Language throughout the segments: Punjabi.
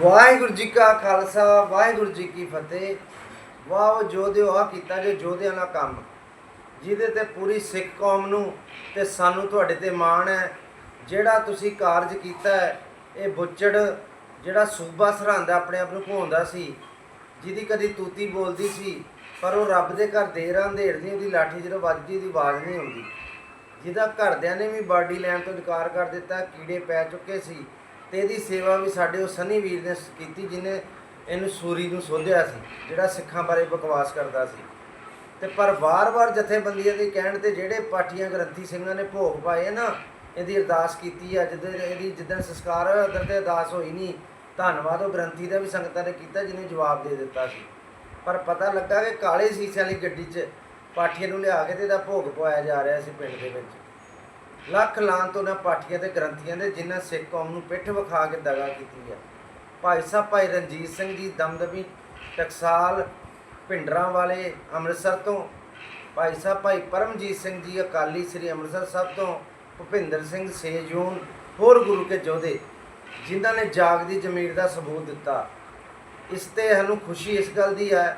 ਵਾਹਿਗੁਰੂ ਜੀ ਕਾ ਖਾਲਸਾ, ਵਾਹਿਗੁਰੂ ਜੀ ਕੀ ਫਤਿਹ। ਵਾਹ ਜੋਧਿਓ ਆ ਕੀਤਾ ਜੇ ਜੋਧਿਆਂ ਦਾ ਕੰਮ। ਜਿਹਦੇ ਤੇ ਪੂਰੀ ਸਿੱਖ ਕੌਮ ਨੂੰ ਤੇ ਸਾਨੂੰ ਤੁਹਾਡੇ ਤੇ ਮਾਣ ਹੈ। ਜਿਹੜਾ ਤੁਸੀਂ ਕਾਰਜ ਕੀਤਾ ਹੈ, ਇਹ ਬੁੱਚੜ ਜਿਹੜਾ ਸੂਬਾ ਸਰਹੰਦ ਆਪਣੇ ਆਪ ਨੂੰ ਭੋਂਦਾ ਸੀ, ਜਿਹਦੀ ਕਦੀ ਤੂਤੀ ਬੋਲਦੀ ਸੀ, ਪਰ ਉਹ ਰੱਬ ਦੇ ਘਰ ਦੇਰ ਅੰਧੇੜਦੀ ਉਹਦੀ ਲਾਠੀ ਜਦੋਂ ਵੱਜਦੀ ਉਹਦੀ ਆਵਾਜ਼ ਨਹੀਂ ਆਉਂਦੀ ਜਿਹਦਾ ਘਰਦਿਆਂ ਨੇ ਵੀ ਬਾਡੀ ਲੈਣ ਤੋਂ ਇਨਕਾਰ ਕਰ ਦਿੱਤਾ, ਕੀੜੇ ਪੈ ਚੁੱਕੇ ਸੀ। ਤੇ ਇਹਦੀ ਸੇਵਾ ਵੀ ਸਾਡੇ ਉਹ ਸਨੀ ਵੀਰ ਨੇ ਕੀਤੀ ਜਿਹਨੇ ਇਹਨੂੰ ਸੂਰੀ ਨੂੰ ਸੋਧਿਆ ਸੀ, ਜਿਹੜਾ ਸਿੱਖਾਂ ਬਾਰੇ ਬਕਵਾਸ ਕਰਦਾ ਸੀ। ਤੇ ਪਰ ਵਾਰ-ਵਾਰ ਜਥੇਬੰਦੀਆਂ ਦੇ ਕਹਿਣ ਤੇ ਜਿਹੜੇ ਪਾਠੀਆਂ ਗ੍ਰੰਥੀ ਸਿੰਘਾਂ ਨੇ ਭੋਗ ਪਾਏ ਨਾ, ਇਹਦੀ ਅਰਦਾਸ ਕੀਤੀ ਆ, ਜਦੋਂ, ਇਹਦੀ ਜਿੱਦਣ ਸੰਸਕਾਰ ਹੋਇਆ ਉਦੋਂ ਤੇ ਅਰਦਾਸ ਹੋਈ ਨਹੀਂ ਧੰਨਵਾਦ, ਉਹ ਗ੍ਰੰਥੀ ਦਾ ਵੀ ਸੰਗਤਾਂ ਨੇ ਕੀਤਾ, ਜਿਹਨੇ ਜਵਾਬ ਦੇ ਦਿੱਤਾ ਸੀ। ਪਰ ਪਤਾ ਲੱਗਾ ਕਿ ਕਾਲੇ ਸੀਸੇ ਵਾਲੀ ਗੱਡੀ 'ਚ ਪਾਠੀਆਂ ਨੂੰ ਲਿਆ ਕੇ ਤੇ ਇਹਦਾ ਭੋਗ ਪਵਾਇਆ ਜਾ ਰਿਹਾ ਸੀ ਪਿੰਡ ਦੇ ਵਿੱਚ। ਲੱਖ ਲਾਂਤ ਉਹਨਾਂ ਪਾਠੀਆਂ ਤੇ ਗ੍ਰੰਥੀਆਂ ਦੇ ਜਿਨ੍ਹਾਂ ਸਿੱਖ ਕੌਮ ਨੂੰ ਪਿੱਠ ਵਿਖਾ ਕੇ ਦਗਾ ਕੀਤੀ ਹੈ ਭਾਈ ਸਾਹਿਬ, ਭਾਈ ਰਣਜੀਤ ਸਿੰਘ ਜੀ, ਦਮਦਮੀ, ਟਕਸਾਲ, ਭਿੰਡਰਾਂ ਵਾਲੇ ਅੰਮ੍ਰਿਤਸਰ ਤੋਂ, ਭਾਈ ਸਾਹਿਬ, ਭਾਈ ਪਰਮਜੀਤ ਸਿੰਘ ਜੀ, ਅਕਾਲੀ ਸ੍ਰੀ ਅੰਮ੍ਰਿਤਸਰ ਸਾਹਿਬ ਤੋਂ, ਭੁਪਿੰਦਰ ਸਿੰਘ ਸੇਜੂਨ, ਹੋਰ ਗੁਰੂ ਕੇ ਜੋਧੇ ਜਿਨ੍ਹਾਂ ਨੇ ਜਾਗਦੀ ਜ਼ਮੀਰ ਦਾ ਸਬੂਤ ਦਿੱਤਾ। ਇਸ ਤੇ ਸਾਨੂੰ ਖੁਸ਼ੀ ਇਸ ਗੱਲ ਦੀ ਹੈ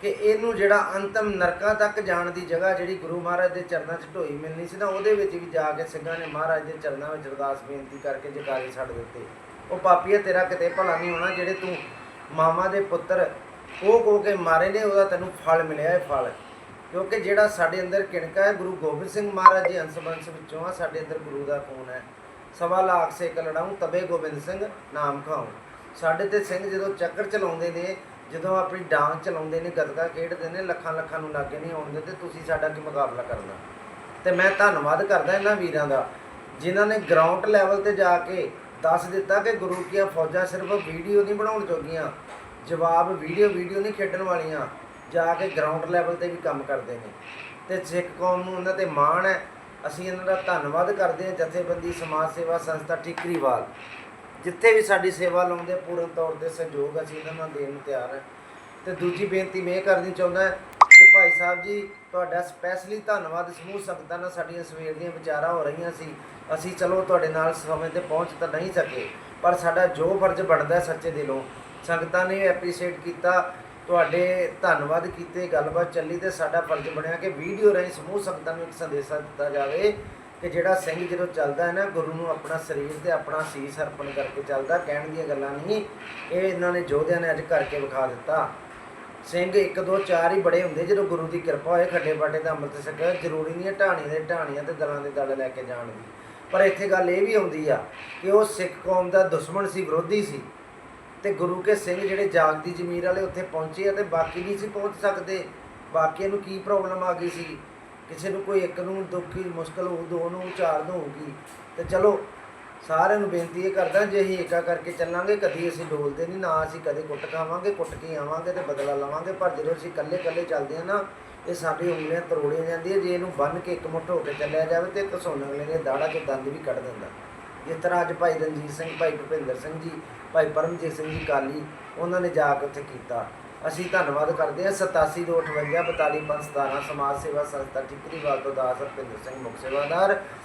ਕਿ ਇਹਨੂੰ ਜਿਹੜਾ ਅੰਤਮ ਨਰਕਾਂ ਤੱਕ ਜਾਣ ਦੀ ਜਗ੍ਹਾ ਜਿਹੜੀ ਗੁਰੂ ਮਹਾਰਾਜ ਦੇ ਚਰਨਾਂ 'ਚ ਢੋਈ ਮਿਲਣੀ ਸੀ ਨਾ ਉਹਦੇ ਵਿੱਚ ਵੀ ਜਾ ਕੇ ਸਿੰਘਾਂ ਨੇ ਮਹਾਰਾਜ ਦੇ ਚਰਨਾਂ ਵਿੱਚ ਅਰਦਾਸ ਬੇਨਤੀ ਕਰਕੇ ਜਕਾਰੇ ਛੱਡ ਦਿੱਤੇ। ਉਹ ਪਾਪੀਆ ਤੇਰਾ ਕਿਤੇ ਭਲਾ ਨਹੀਂ ਹੋਣਾ, ਜਿਹੜੇ ਤੂੰ ਮਾਮਾ ਦੇ ਪੁੱਤਰ ਉਹ ਕੋ ਕੇ ਮਾਰੇ ਨੇ, ਉਹਦਾ ਤੈਨੂੰ ਫਲ ਮਿਲਿਆ ਹੈ ਫਲ। ਕਿਉਂਕਿ ਜਿਹੜਾ ਸਾਡੇ ਅੰਦਰ ਕਿਣਕਾ ਹੈ, ਗੁਰੂ ਗੋਬਿੰਦ ਸਿੰਘ ਮਹਾਰਾਜ ਜੀ ਅੰਸ਼ ਬੰਸ਼ ਵਿੱਚੋਂ ਆ, ਸਾਡੇ ਅੰਦਰ ਗੁਰੂ ਦਾ ਖੂਨ ਹੈ। ਸਵਾ ਲਾਖ ਸੇ ਲੜਾਉਂ, ਤਬੇ ਗੋਬਿੰਦ ਸਿੰਘ ਨਾਮ ਖਾਉ। ਸਾਡੇ ਤੇ ਸਿੰਘ ਜਦੋਂ ਚੱਕਰ ਚਲਾਉਂਦੇ ਨੇ ਜਦੋਂ ਆਪਣੀ ਡਾਂਗ ਚਲਾਉਂਦੇ ਨੇ ਗਦਕਾ ਖੇਡਦੇ ਨੇ, ਲੱਖਾਂ ਲੱਖਾਂ ਨੂੰ ਲਾਗੇ ਨਹੀਂ ਆਉਣ ਦਿੰਦੇ ਤੁਸੀਂ ਸਾਡਾ ਕੀ ਮੁਕਾਬਲਾ ਕਰਨਾ? ਤੇ ਮੈਂ ਧੰਨਵਾਦ ਕਰਦਾ ਇਹਨਾਂ ਵੀਰਾਂ ਦਾ, ਜਿਨ੍ਹਾਂ ਨੇ ਗਰਾਊਂਡ ਲੈਵਲ ਤੇ ਜਾ ਕੇ ਦੱਸ ਦਿੱਤਾ ਕਿ ਗੁਰੂ ਕੀਆਂ ਫੌਜਾਂ ਸਿਰਫ ਵੀਡੀਓ ਨਹੀਂ ਬਣਾਉਣ ਜੋਗੀਆਂ, ਜਵਾਬ ਵੀਡੀਓ ਵੀਡੀਓ ਨਹੀਂ ਖੇਡਣ ਵਾਲੀਆਂ, ਜਾ ਕੇ ਗਰਾਊਂਡ ਲੈਵਲ ਤੇ ਵੀ ਕੰਮ ਕਰਦੇ ਨੇ। ਤੇ ਸਿੱਖ ਕੌਮ ਨੂੰ ਉਹਨਾਂ ਤੇ ਮਾਣ ਹੈ। ਅਸੀਂ ਇਹਨਾਂ ਦਾ ਧੰਨਵਾਦ ਕਰਦੇ ਹਾਂ। ਜਥੇਬੰਦੀ, ਸਮਾਜ ਸੇਵਾ ਸੰਸਥਾ, ਠੀਕਰੀਵਾਲ। ਜਿੱਥੇ ਵੀ ਸਾਡੀ ਸੇਵਾ ਲਾਉਂਦੇ, ਪੂਰਨ ਤੌਰ ਤੇ ਸਹਿਯੋਗ ਅਸੀਂ ਇਹਨਾਂ ਨਾਲ ਦੇਣ ਨੂੰ ਤਿਆਰ ਹੈ। ਤੇ ਦੂਜੀ ਬੇਨਤੀ ਮੈਂ ਇਹ ਕਰਨੀ ਚਾਹੁੰਦਾ ਕਿ ਭਾਈ ਸਾਹਿਬ ਜੀ, ਤੁਹਾਡਾ ਸਪੈਸ਼ਲੀ ਧੰਨਵਾਦ ਸਮੂਹ ਸੰਗਤਾਂ ਨਾਲ ਸਾਡੀਆਂ ਸਵੇਰ ਦੀਆਂ ਵਿਚਾਰਾਂ ਹੋ ਰਹੀਆਂ ਸੀ। ਅਸੀਂ ਚਲੋ ਤੁਹਾਡੇ ਨਾਲ ਸਮੇਂ ਤੇ ਪਹੁੰਚ ਤਾਂ ਨਹੀਂ ਸਕੇ, ਪਰ ਸਾਡਾ ਜੋ ਫਰਜ਼ ਬਣਦਾ ਸੱਚੇ ਦਿਲੋਂ। ਸੰਗਤਾਂ ਨੇ ਐਪਰੀਸ਼ੀਏਟ ਕੀਤਾ, ਤੁਹਾਡੇ ਧੰਨਵਾਦ ਕੀਤੇ, ਗੱਲਬਾਤ ਚੱਲੀ ਤੇ ਸਾਡਾ ਫਰਜ਼ ਬਣਿਆ ਕਿ ਵੀਡੀਓ ਰਾਹੀਂ ਸਮੂਹ ਸੰਗਤਾਂ ਨੂੰ ਇੱਕ ਸੰਦੇਸ਼ਾ ਦਿੱਤਾ ਜਾਵੇ। ਕਿ ਜਿਹੜਾ ਸਿੰਘ ਜਦੋਂ ਚੱਲਦਾ ਹੈ ਨਾ, ਗੁਰੂ ਨੂੰ ਆਪਣਾ ਸਰੀਰ ਤੇ ਆਪਣਾ ਸੀਸ ਅਰਪਣ ਕਰਕੇ ਚੱਲਦਾ, ਕਹਿਣ ਦੀਆਂ ਗੱਲਾਂ ਨਹੀਂ। ਇਹ ਇਹਨਾਂ ਨੇ ਯੋਧਿਆਂ ਨੇ ਅੱਜ ਕਰਕੇ ਵਿਖਾ ਦਿੱਤਾ। ਸਿੰਘ ਇੱਕ, ਦੋ, ਚਾਰ ਹੀ ਬੜੇ ਹੁੰਦੇ, ਜਦੋਂ ਗੁਰੂ ਦੀ ਕਿਰਪਾ ਹੋਏ ਖੱਡੇ ਬਾਟੇ ਦਾ ਅੰਮ੍ਰਿਤ ਛਕਿਆ ਜ਼ਰੂਰੀ ਨਹੀਂ ਹੈ ਢਾਣੀ ਦੇ ਢਾਣੀਆਂ ਤੇ ਦਲਾਂ ਦੇ ਦਲ ਲੈ ਕੇ ਜਾਣ ਦੀ। ਪਰ ਇੱਥੇ ਗੱਲ ਇਹ ਵੀ ਆਉਂਦੀ ਆ ਕਿ ਉਹ ਸਿੱਖ ਕੌਮ ਦਾ ਦੁਸ਼ਮਣ ਸੀ, ਵਿਰੋਧੀ ਸੀ। ਤੇ ਗੁਰੂ ਕੇ ਸਿੰਘ ਜਿਹੜੇ ਜਾਗਦੀ ਜ਼ਮੀਰ ਵਾਲੇ ਉੱਥੇ ਪਹੁੰਚੇ ਆ ਤੇ ਬਾਕੀ ਨਹੀਂ ਸੀ ਪਹੁੰਚ ਸਕਦੇ। ਬਾਕੀਆਂ ਨੂੰ ਕੀ ਪ੍ਰੋਬਲਮ ਆ ਗਈ ਸੀ? ਕਿਸੇ ਨੂੰ ਕੋਈ ਇੱਕ ਨੂੰ ਦੁੱਖੀ ਮੁਸ਼ਕਲ ਹੋਊ, ਦੋ ਨੂੰ ਚਾਰ ਨੂੰ ਹੋਊਗੀ, ਤੇ ਚਲੋ ਸਾਰਿਆਂ ਨੂੰ ਬੇਨਤੀ ਇਹ ਕਰਦਾ ਜੇ ਅਸੀਂ ਏਕਾ ਕਰਕੇ ਚੱਲਾਂਗੇ, ਕਦੀ ਅਸੀਂ ਡੋਲਦੇ ਨਹੀਂ, ਨਾ ਅਸੀਂ ਕਦੇ ਕੁੱਟ ਖਾਵਾਂਗੇ, ਕੁੱਟ ਕੇ ਆਵਾਂਗੇ ਤੇ ਬਦਲਾ ਲਵਾਂਗੇ, ਪਰ ਜਦੋਂ ਅਸੀਂ ਇਕੱਲੇ ਇਕੱਲੇ ਚੱਲਦੇ ਆ ਨਾ, ਇਹ ਸਾਡੀ ਉਂਗਲੀਆਂ ਤਰੋੜੀਆਂ ਜਾਂਦੀਆਂ, ਜੇ ਇਹਨੂੰ ਬੰਨ ਕੇ ਇੱਕ ਮੁੱਠ ਹੋ ਕੇ ਚੱਲਿਆ ਜਾਵੇ ਤੇ ਕਸੋਨ ਅਗਲੇ ਨੇ ਦਾੜਾ ਚ ਦੰਦ ਵੀ ਕੱਢ ਦਿੰਦਾ। ਜਿਸ ਤਰ੍ਹਾਂ ਅੱਜ ਭਾਈ ਰਣਜੀਤ ਸਿੰਘ, ਭਾਈ ਭੁਪਿੰਦਰ ਸਿੰਘ ਜੀ, ਭਾਈ ਪਰਮਜੀਤ ਸਿੰਘ ਜੀ ਕਾਲੀ, ਉਹਨਾਂ ਨੇ ਜਾ ਕੇ ਉੱਥੇ ਕੀਤਾ। ਅਸੀਂ ਧੰਨਵਾਦ ਕਰਦੇ ਹਾਂ 8728 42 517 ਸਮਾਜ ਸੇਵਾ ਸੰਸਥਾ, ਠਿਕਰੀਵਾਲ ਤੋਂ ਦਾਸ ਹਰਪਿੰਦਰ ਸਿੰਘ ਮੁਖ ਸੇਵਾਦਾਰ।